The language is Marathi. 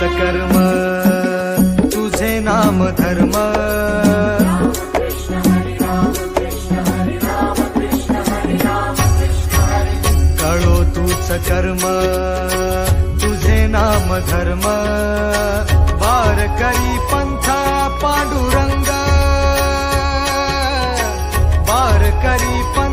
कर्म तुझे नाम धर्म. कळो तूच कर्म तुझे नाम धर्म. वार करी पंथा पांडुरंग वार करी पंथ